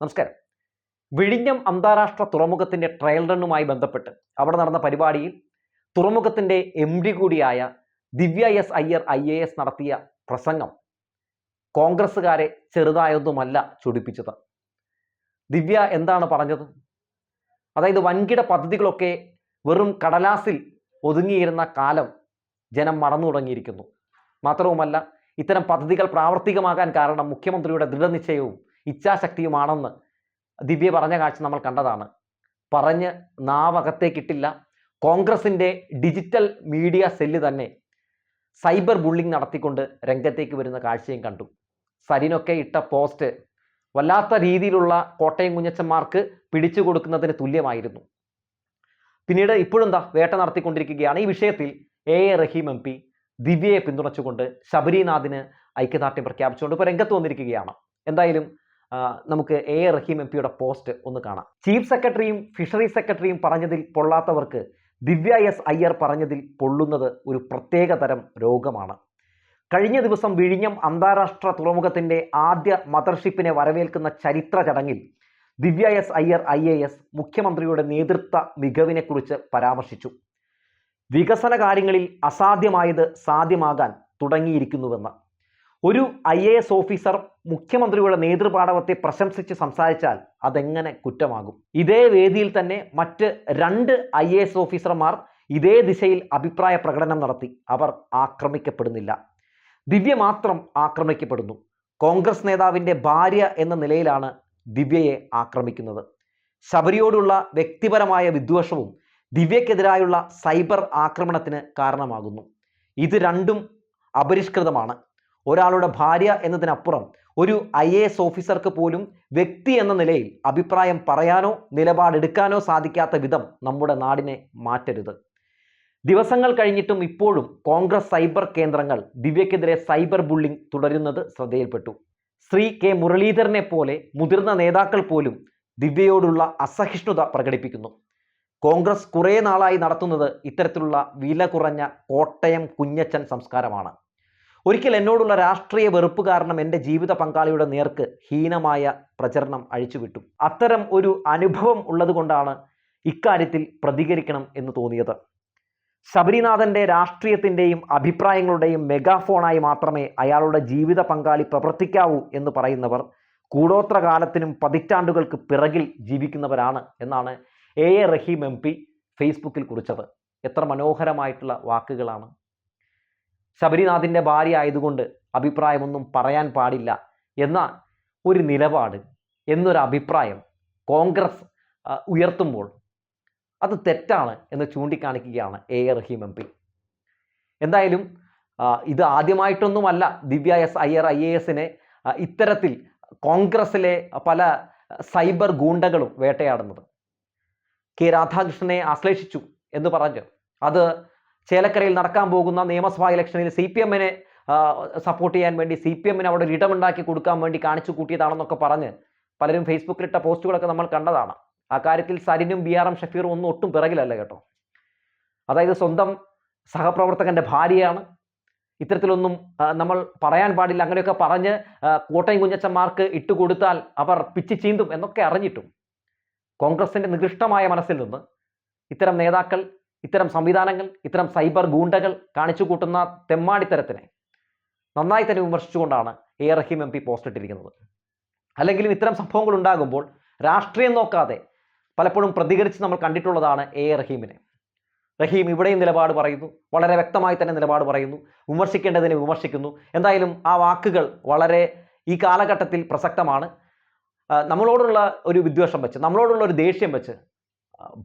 നമസ്കാരം. വിഴിഞ്ഞം അന്താരാഷ്ട്ര തുറമുഖത്തിന്റെ ട്രയൽ റണ്ണുമായി ബന്ധപ്പെട്ട് അവിടെ നടന്ന പരിപാടിയിൽ തുറമുഖത്തിന്റെ എം ഡി കൂടിയായ Divya S Iyer I A S നടത്തിയ പ്രസംഗം കോൺഗ്രസ്സുകാരെ ചെറുതായൊന്നുമല്ല ചൊടിപ്പിച്ചത്. ദിവ്യ എന്താണ് പറഞ്ഞത്? അതായത് വൻകിട പദ്ധതികളൊക്കെ വെറും കടലാസിൽ ഒതുങ്ങിയിരുന്ന കാലം ജനം മറന്നു തുടങ്ങിയിരിക്കുന്നു. മാത്രവുമല്ല ഇത്തരം പദ്ധതികൾ പ്രാവർത്തികമാകാൻ കാരണം മുഖ്യമന്ത്രിയുടെ ദൃഢനിശ്ചയവും ഇച്ഛാശക്തിയുമാണെന്ന് ദിവ്യ പറഞ്ഞ കാഴ്ച നമ്മൾ കണ്ടതാണ്. പറഞ്ഞ് നാവകത്തേക്കിട്ടില്ല. കോൺഗ്രസിന്റെ ഡിജിറ്റൽ മീഡിയ സെല്ല് തന്നെ സൈബർ ബുള്ളിംഗ് നടത്തിക്കൊണ്ട് രംഗത്തേക്ക് വരുന്ന കാഴ്ചയും കണ്ടു. സരിനൊക്കെ ഇട്ട പോസ്റ്റ് വല്ലാത്ത രീതിയിലുള്ള കോട്ടയം കുഞ്ഞച്ചന്മാർക്ക് പിടിച്ചു കൊടുക്കുന്നതിന് തുല്യമായിരുന്നു. പിന്നീട് ഇപ്പോഴെന്താ വേട്ട നടത്തിക്കൊണ്ടിരിക്കുകയാണ്. ഈ വിഷയത്തിൽ A A Rahim M P ദിവ്യയെ പിന്തുണച്ചുകൊണ്ട് ശബരിനാഥിന് ഐക്യദാർഢ്യം പ്രഖ്യാപിച്ചുകൊണ്ട് ഇപ്പോൾ രംഗത്ത് വന്നിരിക്കുകയാണ്. എന്തായാലും നമുക്ക് എ. A Rahim M. പിയുടെ പോസ്റ്റ് ഒന്ന് കാണാം. ചീഫ് സെക്രട്ടറിയും ഫിഷറി സെക്രട്ടറിയും പറഞ്ഞതിൽ പൊള്ളാത്തവർക്ക് ദിവ്യ എസ്. അയ്യർ പറഞ്ഞതിൽ പൊള്ളുന്നത് ഒരു പ്രത്യേക തരം രോഗമാണ്. കഴിഞ്ഞ ദിവസം വിഴിഞ്ഞം അന്താരാഷ്ട്ര തുറമുഖത്തിന്റെ ആദ്യ മദർഷിപ്പിനെ വരവേൽക്കുന്ന ചരിത്ര ചടങ്ങിൽ Divya S. Iyer I. A. S. മുഖ്യമന്ത്രിയുടെ നേതൃത്വ മികവിനെക്കുറിച്ച് പരാമർശിച്ചു. വികസന കാര്യങ്ങളിൽ അസാധ്യമായത് സാധ്യമാകാൻ തുടങ്ങിയിരിക്കുന്നുവെന്ന്. ഒരു ഐ എ എസ് ഓഫീസർ മുഖ്യമന്ത്രിയുടെ നേതൃപാടവത്തെ പ്രശംസിച്ച് സംസാരിച്ചാൽ അതെങ്ങനെ കുറ്റമാകും? ഇതേ വേദിയിൽ തന്നെ മറ്റ് രണ്ട് ഐ എ എസ് ഓഫീസർമാർ ഇതേ ദിശയിൽ അഭിപ്രായ പ്രകടനം നടത്തി. അവർ ആക്രമിക്കപ്പെടുന്നില്ല. ദിവ്യ മാത്രം ആക്രമിക്കപ്പെടുന്നു. കോൺഗ്രസ് നേതാവിന്റെ ഭാര്യ എന്ന നിലയിലാണ് ദിവ്യയെ ആക്രമിക്കുന്നത്. ശബരിയോടുള്ള വ്യക്തിപരമായ വിദ്വേഷവും ദിവ്യക്കെതിരായുള്ള സൈബർ ആക്രമണത്തിന് കാരണമാകുന്നു. ഇത് രണ്ടും അപരിഷ്കൃതമാണ്. ഒരാളുടെ ഭാര്യ എന്നതിനപ്പുറം ഒരു ഐ എ എസ് ഓഫീസർക്ക് പോലും വ്യക്തി എന്ന നിലയിൽ അഭിപ്രായം പറയാനോ നിലപാടെടുക്കാനോ സാധിക്കാത്ത വിധം നമ്മുടെ നാടിനെ മാറ്റരുത്. ദിവസങ്ങൾ കഴിഞ്ഞിട്ടും ഇപ്പോഴും കോൺഗ്രസ് സൈബർ കേന്ദ്രങ്ങൾ ദിവ്യക്കെതിരെ സൈബർ ബുള്ളിംഗ് തുടരുന്നത് ശ്രദ്ധയിൽപ്പെട്ടു. ശ്രീ കെ മുരളീധരനെ പോലെ മുതിർന്ന നേതാക്കൾ പോലും ദിവ്യയോടുള്ള അസഹിഷ്ണുത പ്രകടിപ്പിക്കുന്നു. കോൺഗ്രസ് കുറേ നാളായി നടത്തുന്നത് ഇത്തരത്തിലുള്ള വില കുറഞ്ഞ കോട്ടയം കുഞ്ഞച്ചൻ സംസ്കാരമാണ്. ഒരിക്കൽ എന്നോടുള്ള രാഷ്ട്രീയ വെറുപ്പ് കാരണം എന്റെ ജീവിത പങ്കാളിയുടെ നേർക്ക് ഹീനമായ പ്രചരണം അഴിച്ചുവിട്ടു. അത്തരം ഒരു അനുഭവം ഉള്ളതുകൊണ്ടാണ് ഇക്കാര്യത്തിൽ പ്രതികരിക്കണം എന്ന് തോന്നിയത്. ശബരിനാഥന്റെ രാഷ്ട്രീയത്തിന്റെയും അഭിപ്രായങ്ങളുടെയും മെഗാഫോണായി മാത്രമേ അയാളുടെ ജീവിത പങ്കാളി പ്രവർത്തിക്കാവൂ എന്ന് പറയുന്നവർ കൂടോത്ര കാലത്തിനും പതിറ്റാണ്ടുകൾക്ക് പിറകിൽ ജീവിക്കുന്നവരാണ് എന്നാണ് എ എ റഹീം എം ഫേസ്ബുക്കിൽ കുറിച്ചത്. എത്ര മനോഹരമായിട്ടുള്ള വാക്കുകളാണ് ശബരിനാഥിന്റെ ഭാര്യ ആയതുകൊണ്ട് അഭിപ്രായമൊന്നും പറയാൻ പാടില്ല എന്ന ഒരു നിലപാട് എന്നൊരു അഭിപ്രായം കോൺഗ്രസ് ഉയർത്തുമ്പോൾ അത് തെറ്റാണ് എന്ന് ചൂണ്ടിക്കാണിക്കുകയാണ് എ. Rahim M P. എന്തായാലും ഇത് ആദ്യമായിട്ടൊന്നുമല്ല Divya S Iyer I A എസിനെ ഇത്തരത്തിൽ കോൺഗ്രസിലെ പല സൈബർ ഗൂണ്ടകളും വേട്ടയാടുന്നത്. കെ. രാധാകൃഷ്ണനെ ആശ്ലേഷിച്ചു എന്ന് പറഞ്ഞ്. അത് ചേലക്കരയിൽ നടക്കാൻ പോകുന്ന നിയമസഭാ ഇലക്ഷനിൽ സി പി എമ്മിനെ സപ്പോർട്ട് ചെയ്യാൻ വേണ്ടി സി പി എമ്മിന് അവിടെ ഒരു ഇടമുണ്ടാക്കി കൊടുക്കാൻ വേണ്ടി കാണിച്ചു കൂട്ടിയതാണെന്നൊക്കെ പറഞ്ഞ് പലരും ഫേസ്ബുക്കിലിട്ട പോസ്റ്റുകളൊക്കെ നമ്മൾ കണ്ടതാണ്. ആ കാര്യത്തിൽ സരിനും ബി ആർ എം ഷഫീറും ഒന്നും ഒട്ടും പിറകിലല്ല കേട്ടോ. അതായത് സ്വന്തം സഹപ്രവർത്തകന്റെ ഭാര്യയാണ്. ഇത്തരത്തിലൊന്നും നമ്മൾ പറയാൻ പാടില്ല. അങ്ങനെയൊക്കെ പറഞ്ഞ് കോട്ടയം കുഞ്ഞച്ചന്മാർക്ക് ഇട്ടുകൊടുത്താൽ അവർ പിച്ചു ചീന്തും എന്നൊക്കെ അറിഞ്ഞിട്ടും കോൺഗ്രസിന്റെ നികൃഷ്ടമായ മനസ്സിൽ നിന്ന് ഇത്തരം നേതാക്കൾ ഇത്തരം സംവിധാനങ്ങൾ ഇത്തരം സൈബർ ഗൂണ്ടകൾ കാണിച്ചു കൂട്ടുന്ന തെമ്മാടിത്തരത്തിനെ നന്നായി തന്നെ വിമർശിച്ചുകൊണ്ടാണ് A Rahim M P post ഇട്ടിരിക്കുന്നത്. അല്ലെങ്കിലും ഇത്തരം സംഭവങ്ങൾ ഉണ്ടാകുമ്പോൾ രാഷ്ട്രീയം നോക്കാതെ പലപ്പോഴും പ്രതികരിച്ച് നമ്മൾ കണ്ടിട്ടുള്ളതാണ് എ റഹീമിനെ. റഹീം ഇവിടെയും നിലപാട് പറയുന്നു വളരെ വ്യക്തമായി തന്നെ നിലപാട് പറയുന്നു വിമർശിക്കേണ്ടതിനെ വിമർശിക്കുന്നു. എന്തായാലും ആ വാക്കുകൾ വളരെ ഈ കാലഘട്ടത്തിൽ പ്രസക്തമാണ്. നമ്മളോടുള്ള ഒരു വിദ്വേഷം വെച്ച് നമ്മളോടുള്ള ഒരു ദേഷ്യം വെച്ച്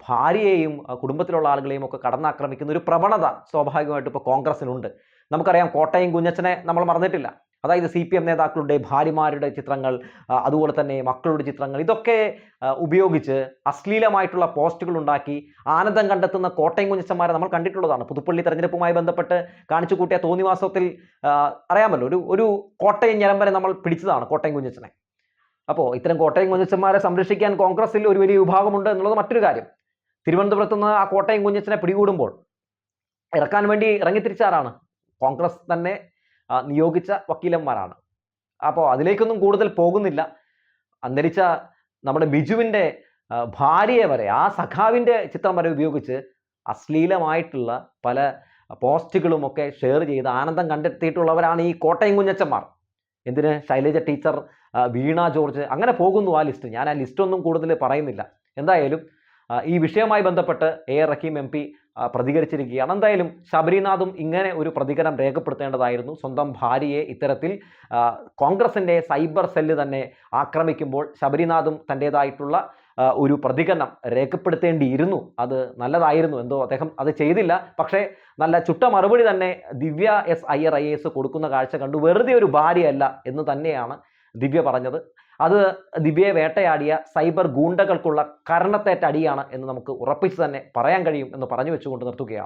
ഭാര്യയെയും കുടുംബത്തിലുള്ള ആളുകളെയും ഒക്കെ കടന്നാക്രമിക്കുന്ന ഒരു പ്രവണത സ്വാഭാവികമായിട്ട് ഇപ്പോൾ കോൺഗ്രസിനുണ്ട് നമുക്കറിയാം കോട്ടയം കുഞ്ഞച്ചനെ നമ്മൾ മറന്നിട്ടില്ല. അതായത് സി പി എം നേതാക്കളുടെ ഭാര്യമാരുടെ ചിത്രങ്ങൾ അതുപോലെ തന്നെ മക്കളുടെ ചിത്രങ്ങൾ ഇതൊക്കെ ഉപയോഗിച്ച് അശ്ലീലമായിട്ടുള്ള പോസ്റ്റുകൾ ഉണ്ടാക്കി ആനന്ദം കണ്ടെത്തുന്ന കോട്ടയം കുഞ്ഞച്ചന്മാരെ നമ്മൾ കണ്ടിട്ടുള്ളതാണ്. പുതുപ്പള്ളി തെരഞ്ഞെടുപ്പുമായി ബന്ധപ്പെട്ട് കാണിച്ചു കൂട്ടിയ തോന്നിവാസത്തിൽ അറിയാമല്ലോ ഒരു ഒരു കോട്ടയം ഞരമ്പനെ നമ്മൾ പിടിച്ചതാണ് കോട്ടയം കുഞ്ഞച്ചനെ അപ്പോൾ ഇത്തരം കോട്ടയം കുഞ്ഞച്ചന്മാരെ സംരക്ഷിക്കാൻ കോൺഗ്രസിൽ ഒരു വലിയ വിഭാഗമുണ്ട് എന്നുള്ളത് മറ്റൊരു കാര്യം. തിരുവനന്തപുരത്ത് നിന്ന് ആ കോട്ടയം കുഞ്ഞച്ചനെ പിടികൂടുമ്പോൾ ഇറക്കാൻ വേണ്ടി ഇറങ്ങിത്തിരിച്ചാരാണ്? കോൺഗ്രസ് തന്നെ നിയോഗിച്ച വക്കീലന്മാരാണ്. അപ്പോൾ അതിലേക്കൊന്നും കൂടുതൽ പോകുന്നില്ല. അന്തരിച്ച നമ്മുടെ ബിജുവിന്റെ ഭാര്യയെ വരെ ആ സഖാവിന്റെ ചിത്രം വരെ ഉപയോഗിച്ച് അശ്ലീലമായിട്ടുള്ള പല പോസ്റ്റുകളുമൊക്കെ ഷെയർ ചെയ്ത് ആനന്ദം കണ്ടെത്തിയിട്ടുള്ളവരാണ് ഈ കോട്ടയം കുഞ്ഞച്ചന്മാർ. എന്തിന്? ശൈലജ ടീച്ചർ വീണ ജോർജ് അങ്ങനെ പോകുന്നു ആ ലിസ്റ്റ് ഞാൻ ആ ലിസ്റ്റൊന്നും കൂടുതൽ പറയുന്നില്ല. എന്തായാലും ഈ വിഷയവുമായി ബന്ധപ്പെട്ട് എ. റഹീം എം പ്രതികരിച്ചിരിക്കുകയാണ്. എന്തായാലും ശബരിനാഥും ഇങ്ങനെ ഒരു പ്രതികരണം രേഖപ്പെടുത്തേണ്ടതായിരുന്നു. സ്വന്തം ഭാര്യയെ ഇത്തരത്തിൽ കോൺഗ്രസിന്റെ സൈബർ സെല്ല് തന്നെ ആക്രമിക്കുമ്പോൾ ശബരിനാഥും തന്റേതായിട്ടുള്ള ഒരു പ്രതികരണം രേഖപ്പെടുത്തേണ്ടിയിരുന്നു. അത് നല്ലതായിരുന്നു. എന്തോ അദ്ദേഹം അത് ചെയ്തില്ല. പക്ഷേ നല്ല ചുട്ട മറുപടി തന്നെ Divya S I R I S കൊടുക്കുന്ന കാഴ്ച കണ്ടു. വെറുതെ ഒരു ഭാര്യയല്ല എന്ന് തന്നെയാണ് ദിവ്യ പറഞ്ഞത്. അത് ദിവ്യയെ വേട്ടയാടിയ സൈബർ ഗൂണ്ടകൾക്കുള്ള കരണത്തേറ്റ അടിയാണ് എന്ന് നമുക്ക് ഉറപ്പിച്ച് തന്നെ പറയാൻ കഴിയും എന്ന് പറഞ്ഞു വെച്ചുകൊണ്ട് നിർത്തുകയാണ്.